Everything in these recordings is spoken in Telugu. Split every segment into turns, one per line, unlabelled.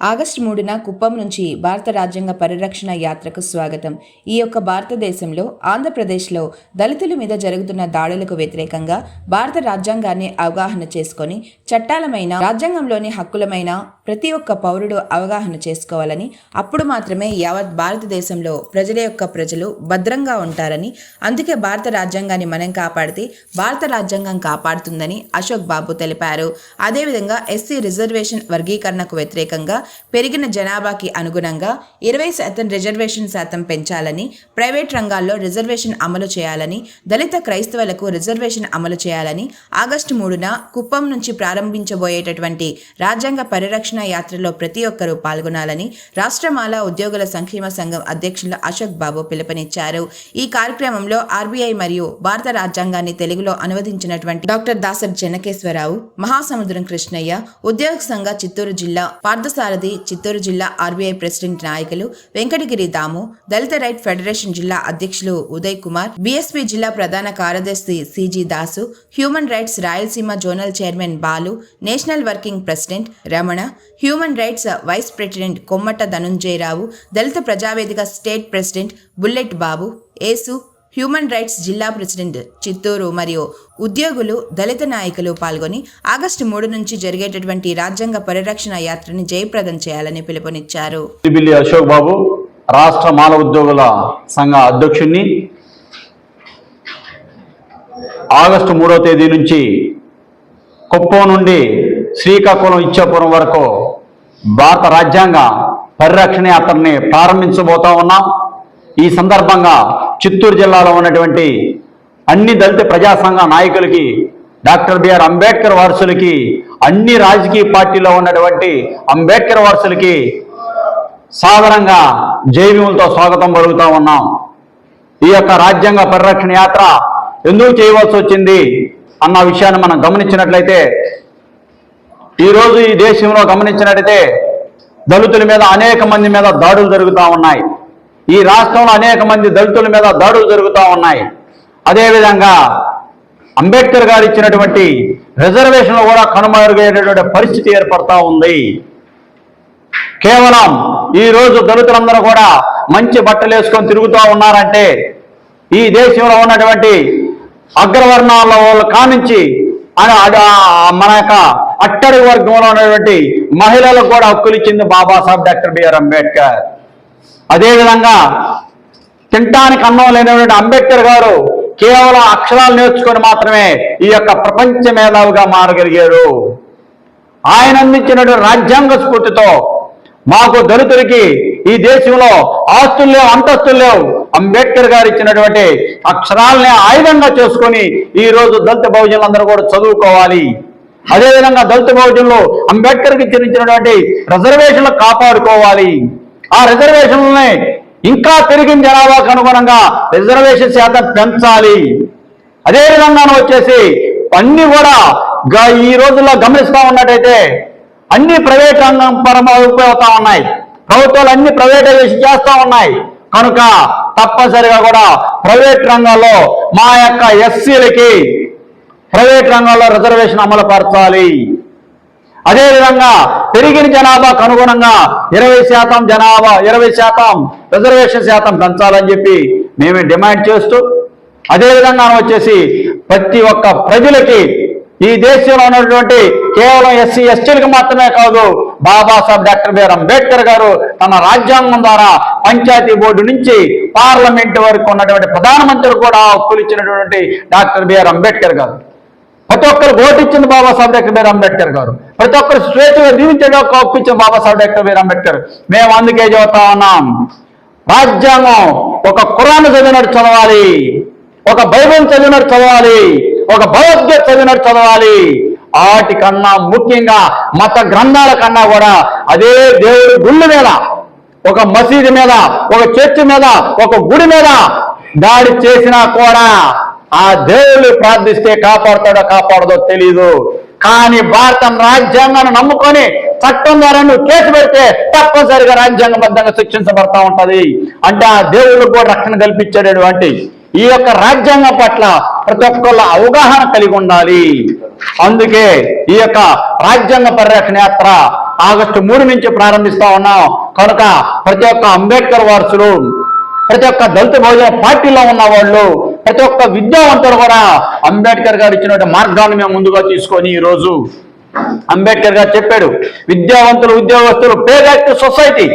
ఆగస్టు మూడున కుప్పం నుంచి భారత రాజ్యాంగ పరిరక్షణ యాత్రకు స్వాగతం. ఈ యొక్క భారతదేశంలో ఆంధ్రప్రదేశ్లో దళితుల మీద జరుగుతున్న దాడులకు వ్యతిరేకంగా భారత రాజ్యాంగాన్ని అవగాహన చేసుకొని చట్టాలమైన రాజ్యాంగంలోని హక్కులమైన ప్రతి ఒక్క పౌరుడు అవగాహన చేసుకోవాలని అప్పుడు మాత్రమే యావత్ భారతదేశంలో ప్రజల యొక్క ప్రజలు భద్రంగా ఉంటారని అందుకే భారత రాజ్యాంగాన్ని మనం కాపాడితే భారత రాజ్యాంగం కాపాడుతుందని అశోక్ బాబు తెలిపారు. అదేవిధంగా ఎస్సీ రిజర్వేషన్ వర్గీకరణకు వ్యతిరేకంగా పెరిగిన జనాభాకి అనుగుణంగా ఇరవై శాతం రిజర్వేషన్ శాతం పెంచాలని ప్రైవేట్ రంగాల్లో రిజర్వేషన్ అమలు చేయాలని దళిత క్రైస్తవులకు రిజర్వేషన్ అమలు చేయాలని ఆగస్టు మూడున కుప్పం నుంచి ప్రారంభించబోయేటటువంటి రాజ్యాంగ పరిరక్షణ యాత్రలో ప్రతి ఒక్కరూ పాల్గొనాలని రాష్ట్రమాల ఉద్యోగుల సంక్షేమ సంఘం అధ్యక్షులు అశోక్ బాబు పిలుపునిచ్చారు. ఈ కార్యక్రమంలో ఆర్బీఐ మరియు భారత రాజ్యాంగాన్ని తెలుగులో అనువదించినటువంటి డాక్టర్ దాసర్ చెన్నకేశ్వరరావు మహాసముద్రం కృష్ణయ్య ఉద్యోగ సంఘ చిత్తూరు జిల్లా పార్థసారథి చిత్తూరు జిల్లా ఆర్బీఐ ప్రెసిడెంట్ నాయకులు వెంకటగిరి దాము దళిత రైట్ ఫెడరేషన్ జిల్లా అధ్యక్షులు ఉదయ్ కుమార్ బీఎస్పీ జిల్లా ప్రధాన కార్యదర్శి C G Dasu human rights Rayalaseema zonal chairman Balu national working president Ramana human rights vice president Kommata Dhanunjayarao దళిత Prajavedika state president bullet Babu Yesu human rights జిల్లా ప్రెసిడెంట్ చిత్తూరు మరియు ఉద్యోగులు దళిత నాయకులు పాల్గొని ఆగస్టు మూడు నుంచి జరిగేటటువంటి రాజ్యాంగ పరిరక్షణ యాత్రని జయప్రదం చేయాలని పిలుపునిచ్చారు.
అశోక్ బాబు రాష్ట్ర మానవ ఉద్యోగుల సంఘ అధ్యక్షుణ్ణి ఆగస్టు మూడో తేదీ నుంచి కుప్పం నుండి శ్రీకాకుళం ఇచ్చాపురం వరకు భారత రాజ్యాంగ పరిరక్షణ యాత్రని ప్రారంభించబోతా ఉన్నాం. ఈ సందర్భంగా చిత్తూరు జిల్లాలో ఉన్నటువంటి అన్ని దళిత ప్రజా సంఘ నాయకులకి డాక్టర్ బిఆర్ అంబేద్కర్ వారసులకి అన్ని రాజకీయ పార్టీలో ఉన్నటువంటి అంబేద్కర్ వారసులకి సాధారణంగా జైవీములతో స్వాగతం పలుకుతా ఉన్నాం. ఈ యొక్క రాజ్యాంగ పరిరక్షణ యాత్ర ఎందుకు చేయవలసి వచ్చింది అన్న విషయాన్ని మనం గమనించినట్లయితే ఈరోజు ఈ దేశంలో గమనించినట్లయితే దళితుల మీద అనేక మంది మీద దాడులు జరుగుతూ ఉన్నాయి. ఈ రాష్ట్రంలో అనేక మంది దళితుల మీద దాడులు జరుగుతూ ఉన్నాయి. అదేవిధంగా అంబేద్కర్ గారు ఇచ్చినటువంటి రిజర్వేషన్లు కూడా కనుమరుగైనటువంటి పరిస్థితి ఏర్పడతా ఉంది. కేవలం ఈ రోజు దళితులందరూ కూడా మంచి బట్టలు వేసుకొని తిరుగుతూ ఉన్నారంటే ఈ దేశంలో ఉన్నటువంటి అగ్రవర్ణాల వాళ్ళ కానించి మన యొక్క అట్టడి వర్గంలో ఉన్నటువంటి మహిళలకు కూడా హక్కులు ఇచ్చింది బాబాసాహెబ్ డాక్టర్ బిఆర్ అంబేద్కర్. అదేవిధంగా తింటానికి అన్నం లేనటువంటి అంబేద్కర్ గారు కేవలం అక్షరాలు నేర్చుకొని మాత్రమే ఈ యొక్క ప్రపంచ మేధావిగా మారగలిగారు ఆయన అందించినటువంటి రాజ్యాంగ స్ఫూర్తితో మాకు దళితులకి ఈ దేశంలో ఆస్తులు లేవు అంతస్తులు లేవు. అంబేద్కర్ గారు ఇచ్చినటువంటి అక్షరాలనే ఆయుధంగా చేసుకొని ఈరోజు దళిత బహుజనులందరూ కూడా చదువుకోవాలి. అదేవిధంగా దళిత బహుజనులు అంబేద్కర్కి ఇచ్చినటువంటి రిజర్వేషన్లు కాపాడుకోవాలి. ఆ రిజర్వేషన్లని ఇంకా పెరిగిన జనాభాకు అనుగుణంగా రిజర్వేషన్ శాతం పెంచాలి. అదేవిధంగా వచ్చేసి అన్ని కూడా గ- ఈ రోజుల్లో గమనిస్తూ ఉన్నట్టయితే అన్ని ప్రైవేట్ రంగం పరమ అయిపోతా ఉన్నాయి. ప్రభుత్వాలు అన్ని ప్రైవేటైజేషన్ చేస్తూ ఉన్నాయి. కనుక తప్పనిసరిగా కూడా ప్రైవేట్ రంగంలో మా యొక్క ఎస్సీలకి ప్రైవేట్ రంగంలో రిజర్వేషన్ అమలు పరచాలి. అదేవిధంగా పెరిగిన జనాభాకు అనుగుణంగా ఇరవై శాతం జనాభా ఇరవై శాతం రిజర్వేషన్ శాతం పెంచాలని చెప్పి మేమే డిమాండ్ చేస్తూ అదేవిధంగా వచ్చేసి ప్రతి ఒక్క ప్రజలకి ఈ దేశంలో ఉన్నటువంటి కేవలం ఎస్సీ ఎస్టీలకు మాత్రమే కాదు బాబాసాహెబ్ డాక్టర్ బిఆర్ అంబేద్కర్ గారు తన రాజ్యాంగం ద్వారా పంచాయతీ బోర్డు నుంచి పార్లమెంట్ వరకు ఉన్నటువంటి ప్రధానమంత్రి కూడా హక్కులు ఇచ్చినటువంటి డాక్టర్ బిఆర్ అంబేద్కర్ గారు. ప్రతి ఒక్కరు ఓటిచ్చింది Babasaheb doctor B R Ambedkar garu. ప్రతి ఒక్కరు స్వేచ్ఛగా జీవించడం ఒప్పించిన Babasaheb doctor B R Ambedkar. మేము అందుకే చదువుతా ఉన్నాం. రాజ్యాంగం ఒక కురాన్ చదివినట్టు చదవాలి ఒక బైబిల్ చదివినట్టు చదవాలి ఒక భగవద్గీత చదివినట్టు చదవాలి. వాటికన్నా ముఖ్యంగా మత గ్రంథాల కన్నా కూడా అదే దేవుడి గుళ్ళు మీద ఒక మసీదు మీద ఒక చర్చి మీద ఒక గుడి మీద దాడి చేసినా కూడా ఆ దేవుళ్ళు ప్రార్థిస్తే కాపాడతాడో కాపాడదో తెలీదు. కానీ భారత రాజ్యాంగాన్ని నమ్ముకొని చట్టం ద్వారా నువ్వు కేసు పెడితే తప్పనిసరిగా రాజ్యాంగబద్ధంగా శిక్షించబడతా ఉంటది. అంటే ఆ దేవుడు కూడా రక్షణ కల్పించేటటువంటి ఈ యొక్క రాజ్యాంగం పట్ల ప్రతి ఒక్కళ్ళ అవగాహన కలిగి ఉండాలి. అందుకే ఈ యొక్క రాజ్యాంగ పరిరక్షణ యాత్ర ఆగస్టు మూడు నుంచి ప్రారంభిస్తా ఉన్నాం. కనుక ప్రతి ఒక్క అంబేద్కర్ వారసులు ప్రతి ఒక్క దళిత భోజన పార్టీలో ఉన్న వాళ్ళు ప్రతి ఒక్క విద్యావంతుడు కూడా అంబేద్కర్ గారు ఇచ్చినటువంటి మార్గాన్ని మేము ముందుగా తీసుకొని ఈ రోజు అంబేద్కర్ గారు చెప్పాడు విద్యావంతులు ఉద్యోగస్తులు పేదక్ట్ సొసైటీ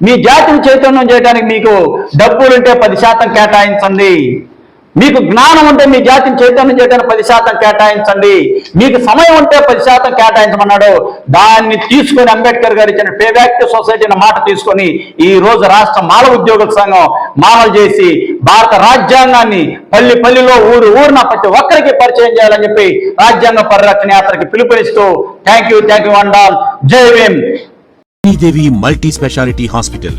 మీ జాతిని చైతన్యం చేయడానికి మీకు డబ్బులుంటే పది శాతం కేటాయించండి. మీకు జ్ఞానం ఉంటే మీ జాతిని చైతన్యం చేయడానికి పది శాతం కేటాయించండి. మీకు సమయం ఉంటే పది శాతం కేటాయించమన్నాడు. దాన్ని తీసుకొని అంబేద్కర్ గారు ఇచ్చిన పే బ్యాక్ టు సొసైటీ అనే మాట తీసుకొని ఈ రోజు రాష్ట్ర మానవ ఉద్యోగుల సంఘం మామలు చేసి భారత రాజ్యాంగాన్ని పల్లి పల్లిలో ఊరు ఊరిన ప్రతి ఒక్కరికి పరిచయం చేయాలని చెప్పి రాజ్యాంగ పరిరక్షణ యాత్రకి పిలుపునిస్తూ thank you thank you Andal. Jai Bhim.
Multi speciality hospital.